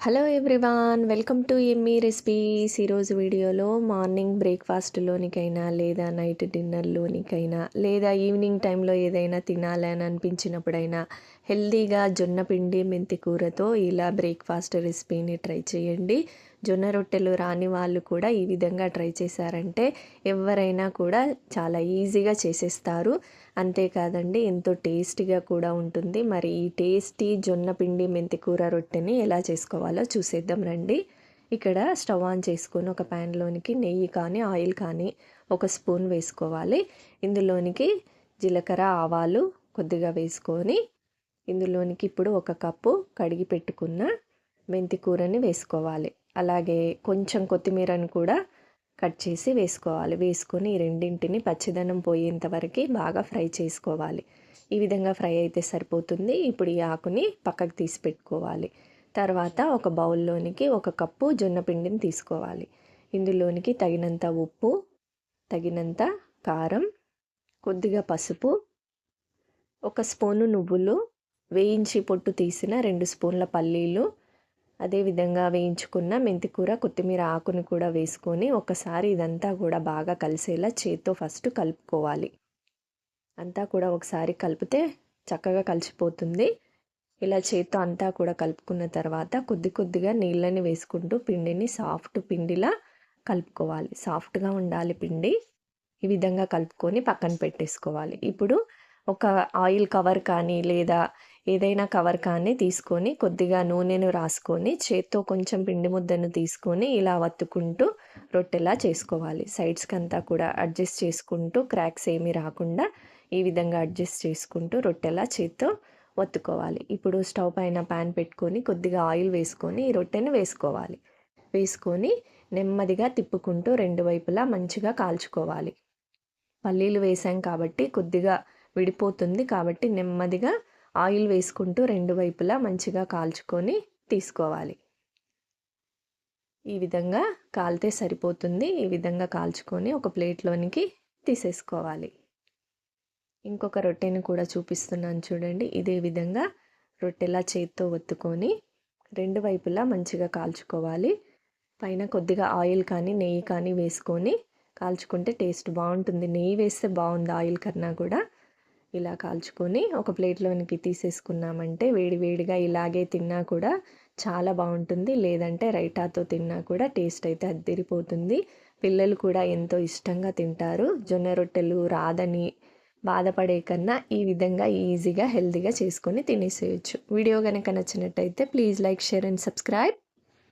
Hello everyone welcome to Emmy recipes ఈరోజు వీడియోలో morning బ్రేక్ఫాస్ట్లోనికైనా లేదా నైట్ డిన్నర్లోనికైనా లేదా ఈవినింగ్ టైంలో ఏదైనా తినాలని అనిపించినప్పుడైనా హెల్తీగా జొన్న పిండి మెంతి కూరతో ఇలా బ్రేక్ఫాస్ట్ రెసిపీని ట్రై చేయండి. జొన్న రొట్టెలు రాని వాళ్ళు కూడా ఈ విధంగా ట్రై చేశారంటే ఎవరైనా కూడా చాలా ఈజీగా చేసేస్తారు. అంతేకాదండి ఎంతో టేస్టీగా కూడా ఉంటుంది. మరి ఈ టేస్టీ జొన్న పిండి మెంతి కూర రొట్టెని ఎలా చేసుకోవాలో చూసేద్దాం రండి. ఇక్కడ స్టవ్ ఆన్ చేసుకొని ఒక ప్యాన్లోనికి నెయ్యి కానీ ఆయిల్ కానీ ఒక స్పూన్ వేసుకోవాలి. ఇందులోనికి జీలకర్ర ఆవాలు కొద్దిగా వేసుకొని ఇందులోనికి ఇప్పుడు ఒక కప్పు కడిగి పెట్టుకున్న మెంతి కూరని వేసుకోవాలి. అలాగే కొంచెం కొత్తిమీరను కూడా కట్ చేసి వేసుకోవాలి. వేసుకొని ఈ రెండింటిని పచ్చిదనం పోయేంత వరకు బాగా ఫ్రై చేసుకోవాలి. ఈ విధంగా ఫ్రై అయితే సరిపోతుంది. ఇప్పుడు ఈ ఆకుని పక్కకు తీసి పెట్టుకోవాలి. తర్వాత ఒక బౌల్లోనికి ఒక కప్పు జొన్న పిండిని తీసుకోవాలి. ఇందులోనికి తగినంత ఉప్పు తగినంత కారం కొద్దిగా పసుపు ఒక స్పూను నువ్వులు వేయించి పొట్టు తీసిన రెండు స్పూన్ల పల్లీలు అదేవిధంగా వేయించుకున్న మెంతికూర కొత్తిమీర ఆకుని కూడా వేసుకొని ఒకసారి ఇదంతా కూడా బాగా కలిసేలా చేత్తో ఫస్ట్ కలుపుకోవాలి. అంతా కూడా ఒకసారి కలిపితే చక్కగా కలిసిపోతుంది. ఇలా చేత్తో అంతా కూడా కలుపుకున్న తర్వాత కొద్ది కొద్దిగా నీళ్ళని వేసుకుంటూ పిండిని సాఫ్ట్ పిండిలా కలుపుకోవాలి. సాఫ్ట్గా ఉండాలి పిండి. ఈ విధంగా కలుపుకొని పక్కన పెట్టేసుకోవాలి. ఇప్పుడు ఒక ఆయిల్ కవర్ కానీ లేదా ఏదైనా కవర్ కానీ తీసుకొని కొద్దిగా నూనెను రాసుకొని చేత్తో కొంచెం పిండి ముద్దను తీసుకొని ఇలా వత్తుకుంటూ రొట్టెలా చేసుకోవాలి. సైడ్స్కి అంతా కూడా అడ్జస్ట్ చేసుకుంటూ క్రాక్స్ ఏమీ రాకుండా ఈ విధంగా అడ్జస్ట్ చేసుకుంటూ రొట్టెలా చేత్తో వత్తుకోవాలి. ఇప్పుడు స్టవ్ పైన ప్యాన్ పెట్టుకొని కొద్దిగా ఆయిల్ వేసుకొని ఈ రొట్టెను వేసుకోవాలి. వేసుకొని నెమ్మదిగా తిప్పుకుంటూ రెండు వైపులా మంచిగా కాల్చుకోవాలి. పల్లీలు వేసాం కాబట్టి కొద్దిగా విడిపోతుంది కాబట్టి నెమ్మదిగా ఆయిల్ వేసుకుంటూ రెండు వైపులా మంచిగా కాల్చుకొని తీసుకోవాలి. ఈ విధంగా కాలితే సరిపోతుంది. ఈ విధంగా కాల్చుకొని ఒక ప్లేట్లోనికి తీసేసుకోవాలి. ఇంకొక రొట్టెని కూడా చూపిస్తున్నాను చూడండి. ఇదే విధంగా రొట్టెలా చేత్తో ఒత్తుకొని రెండు వైపులా మంచిగా కాల్చుకోవాలి. పైన కొద్దిగా ఆయిల్ కానీ నెయ్యి కానీ వేసుకొని కాల్చుకుంటే టేస్ట్ బాగుంటుంది. నెయ్యి వేస్తే బాగుంది ఆయిల్ కన్నా కూడా. ఇలా కాల్చుకొని ఒక ప్లేట్లోనికి తీసేసుకున్నామంటే వేడి వేడిగా ఇలాగే తిన్నా కూడా చాలా బాగుంటుంది. లేదంటే రైటాతో తిన్నా కూడా టేస్ట్ అయితే అద్దరిపోతుంది. పిల్లలు కూడా ఎంతో ఇష్టంగా తింటారు. జొన్న రొట్టెలు రాదని బాధపడే కన్నా ఈ విధంగా ఈజీగా హెల్తీగా చేసుకొని తినేసేయచ్చు. వీడియో కనుక నచ్చినట్టయితే please like share and subscribe.